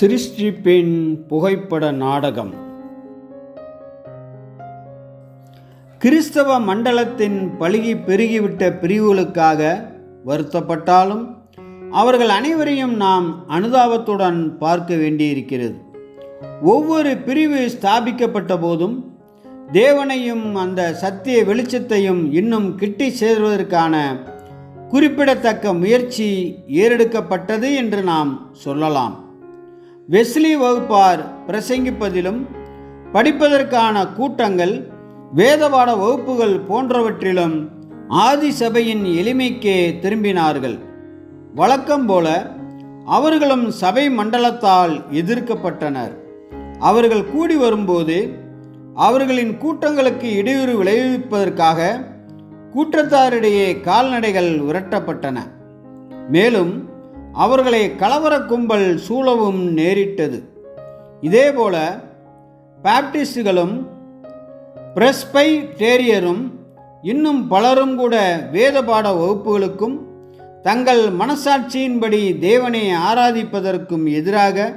சிருஷ்டிப்பின் புகைப்பட நாடகம். கிறிஸ்தவ மண்டலத்தின் பழுகி பெருகிவிட்ட பிரிவுகளுக்காக வருத்தப்பட்டாலும் அவர்கள் அனைவரையும் நாம் அனுதாபத்துடன் பார்க்க வேண்டியிருக்கிறது. ஒவ்வொரு பிரிவு ஸ்தாபிக்கப்பட்ட போதும் தேவனையும் அந்த சத்திய வெளிச்சத்தையும் இன்னும் கிட்டி சேர்வதற்கான குறிப்பிடத்தக்க முயற்சி ஏறெடுக்கப்பட்டது என்று நாம் சொல்லலாம். வெஸ்லி வகுப்பார் பிரசங்கிப்பதிலும் படிப்பதற்கான கூட்டங்கள் வேதபாட வகுப்புகள் போன்றவற்றிலும் ஆதி சபையின் எளிமைக்கே திரும்பினார்கள். வழக்கம் போல அவர்களும் சபை மண்டலத்தால் எதிர்க்கப்பட்டனர். அவர்கள் கூடி வரும்போது அவர்களின் கூட்டங்களுக்கு இடையூறு விளைவிப்பதற்காக கூட்டத்தாரிடையே கால்நடைகள் விரட்டப்பட்டன. மேலும் அவர்களை கலவர கும்பல் சூழவும் நேரிட்டது. இதேபோல பாப்டிஸ்டுகளும் பிரஸ்பைடேரியரும் இன்னும் பலரும் கூட வேதபாட வகுப்புகளுக்கும் தங்கள் மனசாட்சியின்படி தேவனை ஆராதிப்பதற்கும் எதிராக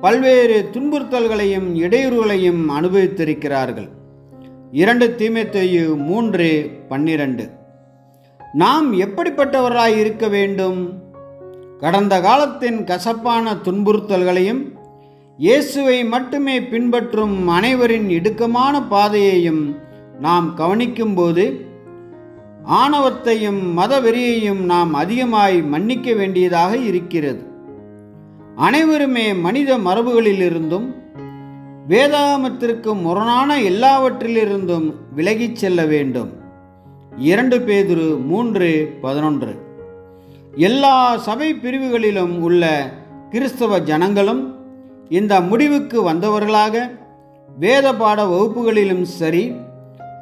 பல்வேறு துன்புறுத்தல்களையும் இடையூறுகளையும் அனுபவித்திருக்கிறார்கள். இரண்டு தீமைத்தையு மூன்று பன்னிரண்டு. நாம் எப்படிப்பட்டவராய் இருக்க வேண்டும்? கடந்த காலத்தின் கசப்பான துன்புறுத்தல்களையும் இயேசுவை மட்டுமே பின்பற்றும் அனைவரின் இடுக்கமான பாதையையும் நாம் கவனிக்கும்போது ஆணவத்தையும் மதவெறியையும் நாம் அதிகமாய் மன்னிக்க வேண்டியதாக இருக்கிறது. அனைவருமே மனித மரபுகளிலிருந்தும் வேதாமத்திற்கு முரணான எல்லாவற்றிலிருந்தும் விலகிச் செல்ல வேண்டும். இரண்டு பேதுரு மூன்று பதினொன்று. எல்லா சபை பிரிவுகளிலும் உள்ள கிறிஸ்தவ ஜனங்களும் இந்த முடிவுக்கு வந்தவர்களாக வேத பாட வகுப்புகளிலும் சரி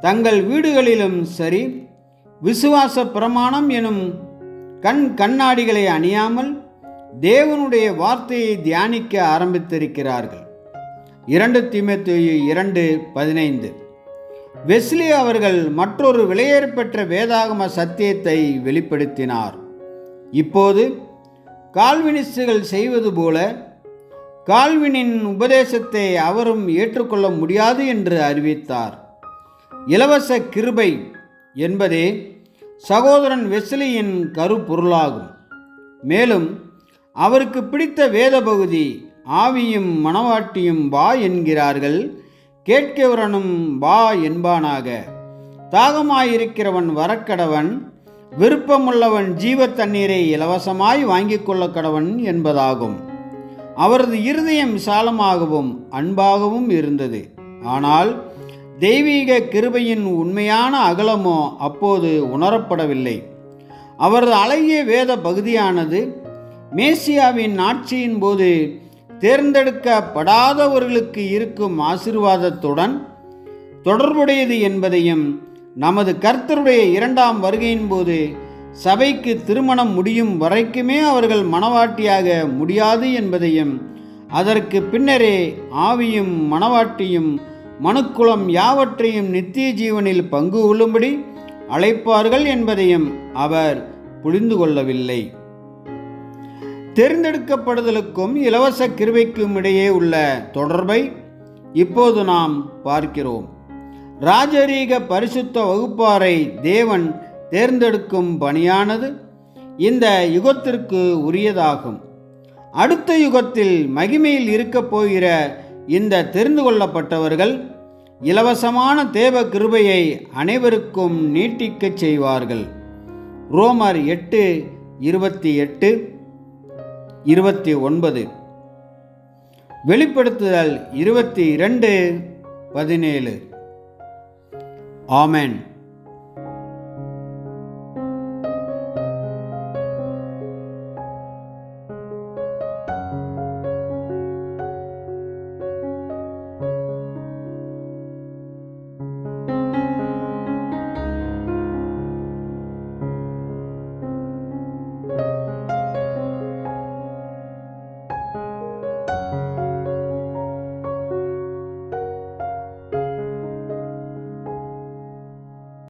தங்கள் வீடுகளிலும் சரி விசுவாச பிரமாணம் எனும் கண் கண்ணாடிகளை அணியாமல் தேவனுடைய வார்த்தையை தியானிக்க ஆரம்பித்திருக்கிறார்கள். இரண்டு தீமத்தேயு இரண்டு பதினைந்து. வெஸ்லி அவர்கள் மற்றொரு விலையேற்பெற்ற வேதாகம சத்தியத்தை வெளிப்படுத்தினார். இப்போது கால்வினிஸ்டுகள் செய்வது போல கால்வினின் உபதேசத்தை அவரும் ஏற்றுக்கொள்ள முடியாது என்று அறிவித்தார். இலவச கிருபை என்பதே சகோதரன் வெஸ்லியின் கருப்பொருளாகும். மேலும் அவருக்கு பிடித்த வேத பகுதி ஆவியும் மணவாட்டியும் வா என்கிறார்கள் கேட்கிறவனும் வா என்பானாக. தாகமாயிருக்கிறவன் வரக்கடவன் விருப்பமுள்ளவன் ஜீவ தண்ணீரை இலவசமாய் வாங்கிக் கொள்ள கடவன் என்பதாகும். அவரது இருதயம் விசாலமாகவும் அன்பாகவும் இருந்தது. ஆனால் தெய்வீக கிருபையின் உண்மையான அகலமோ அப்போது உணரப்படவில்லை. அவரது அழகிய வேத பகுதியானது மேசியாவின் ஆட்சியின் போது தேர்ந்தெடுக்கப்படாதவர்களுக்கு இருக்கும் ஆசிர்வாதத்துடன் தொடர்புடையது என்பதையும் நமது கர்த்தருடைய இரண்டாம் வருகையின் போது சபைக்கு திருமணம் முடியும் வரைக்குமே அவர்கள் மணவாட்டியாக முடியாது என்பதையும் அதற்கு பின்னரே ஆவியும் மணவாட்டியும் மனுக்குளம் யாவற்றையும் நித்திய ஜீவனில் பங்கு கொள்ளும்படி அழைப்பார்கள் என்பதையும் அவர் புரிந்து கொள்ளவில்லை. தேர்ந்தெடுக்கப்படுதலுக்கும் இலவச கிருவைக்கும் இடையே உள்ள தொடர்பை இப்போது நாம் பார்க்கிறோம். ராஜரீக பரிசுத்த வகுப்பாரை தேவன் தேர்ந்தெடுக்கும் பணியானது இந்த யுகத்திற்கு உரியதாகும். அடுத்த யுகத்தில் மகிமையில் இருக்கப் போகிற இந்த தெரிந்து கொள்ளப்பட்டவர்கள் இலவசமான தேவ கிருபையை அனைவருக்கும் நீட்டிக்கச் செய்வார்கள். ரோமர் எட்டு இருபத்தி எட்டு இருபத்தி ஒன்பது. வெளிப்படுத்துதல் இருபத்தி இரண்டு பதினேழு. Amen.